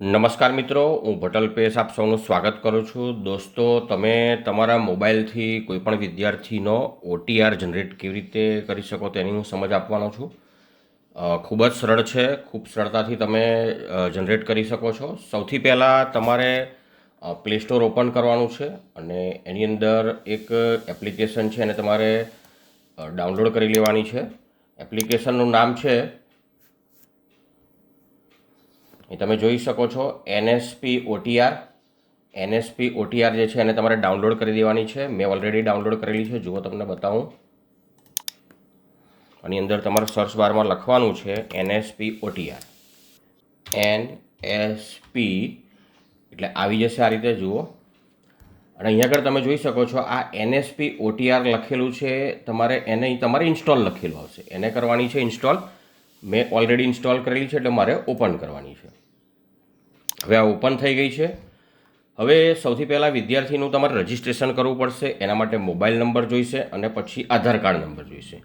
નમસ્કાર મિત્રો, હું ભટલ પેશ આપ સૌનું સ્વાગત કરું છું. દોસ્તો, તમે તમારા મોબાઈલથી કોઈપણ વિદ્યાર્થીનો ઓટીઆર જનરેટ કેવી રીતે કરી શકો તેની હું સમજ આપવાનો છું. ખૂબ જ સરળ છે. ખૂબ સરળતાથી તમે જનરેટ કરી શકો છો. સૌથી પહેલાં તમારે પ્લે સ્ટોર ઓપન કરવાનું છે અને એની અંદર એક એપ્લિકેશન છે એને તમારે ડાઉનલોડ કરી લેવાની છે. એપ્લિકેશનનું નામ છે એ તમે જોઈ શકો છો એનએસપી ઓટીઆર એનએસપી ઓટીઆર જે છે એને તમારે ડાઉનલોડ કરી દેવાની છે. મેં ઓલરેડી ડાઉનલોડ કરેલી છે. જુઓ તમને બતાવું. આની અંદર તમારે સર્ચ બારમાં લખવાનું છે એનએસપી ઓટીઆર એન એસપી એટલે આવી જશે આ રીતે, જુઓ. અને અહીંયા આગળ તમે જોઈ શકો છો આ એનએસપી ઓટીઆર લખેલું છે. તમારે એને તમારે ઇન્સ્ટોલ લખેલું આવશે. એને કરવાની છે ઇન્સ્ટોલ મેં ઓલરેડી ઇન્સ્ટોલ કરેલી છે એટલે મારે ઓપન કરવાની છે. હવે આ ઓપન થઈ ગઈ છે. હવે સૌથી પહેલાં વિદ્યાર્થીનું તમારે રજિસ્ટ્રેશન કરવું પડશે, એના માટે મોબાઈલ નંબર જોઈશે અને પછી આધાર કાર્ડ નંબર જોઈશે.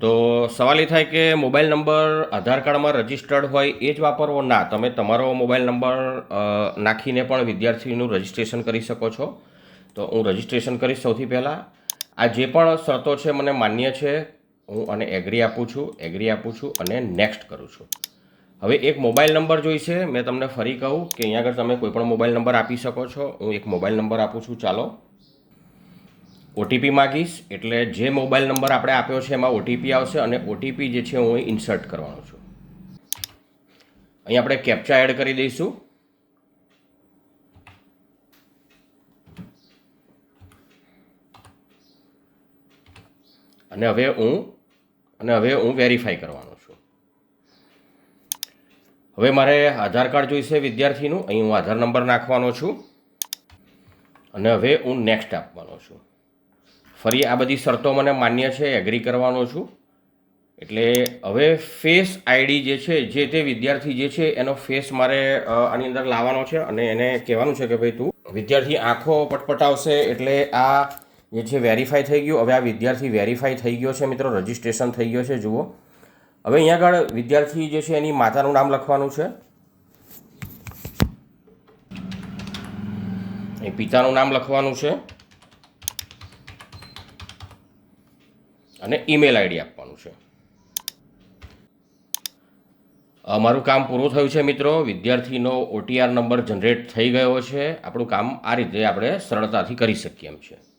તો સવાલ એ થાય કે મોબાઈલ નંબર આધાર કાર્ડમાં રજિસ્ટર્ડ હોય એ જ વાપરવો? ના, તમે તમારો મોબાઈલ નંબર નાખીને પણ વિદ્યાર્થીનું રજિસ્ટ્રેશન કરી શકો છો. તો હું રજિસ્ટ્રેશન કરીશ સૌથી પહેલાં. આ જે પણ શરતો છે, મને માન્ય છે હું અને એગ્રી આપું છું એગ્રી આપું છું અને નેક્સ્ટ કરું છું. હવે એક મોબાઈલ નંબર જોઈશે, મેં તમને ફરી કહું કે અહીંયા આગળ તમે કોઈ પણ મોબાઈલ નંબર આપી શકો છો. હું એક મોબાઈલ નંબર આપું છું, ચાલો. ઓટીપી માગીશ, એટલે જે મોબાઈલ નંબર આપણે આપ્યો છે એમાં ઓટીપી આવશે અને ઓટીપી જે છે હું ઇન્સર્ટ કરવાનો છું. અહીં આપણે કેપ્ચા એડ કરી દઈશું. અને હવે હું અને હવે હું વેરીફાઈ કરવાનો છું. હવે મારે આધાર કાર્ડ જોઈશે વિદ્યાર્થીનું. અહીં હું આધાર નંબર નાખવાનો છું. અને હવે હું નેક્સ્ટ આપવાનો છું. ફરી આ બધી શરતો મને માન્ય છે એગ્રી કરવાનો છું. એટલે હવે ફેસ આઈડી જે છે, જે તે વિદ્યાર્થી જે છે, એનો ફેસ મારે આની અંદર લાવવાનો છે અને એને કહેવાનું છે કે ભાઈ તું વિદ્યાર્થી આંખો પટપટાવશે એટલે આ જે છે વેરીફાઈ થઈ ગયું. હવે આ વિદ્યાર્થી વેરીફાઈ થઈ ગયો છે, મિત્રો. રજિસ્ટ્રેશન થઈ ગયો છે, જુઓ. હવે અહીંયા આગળ વિદ્યાર્થી જે છે, એની માતાનું નામ લખવાનું છે. એ પિતાનું નામ લખવાનું છે. અને ઈમેલ આઈડી આપવાનું છે. અમારું કામ પૂરું થયું છે, મિત્રો. વિદ્યાર્થીનો ઓટીઆર નંબર જનરેટ થઈ ગયો છે. આપણું કામ આ રીતે આપણે સરળતાથી કરી શકીએ એમ છે.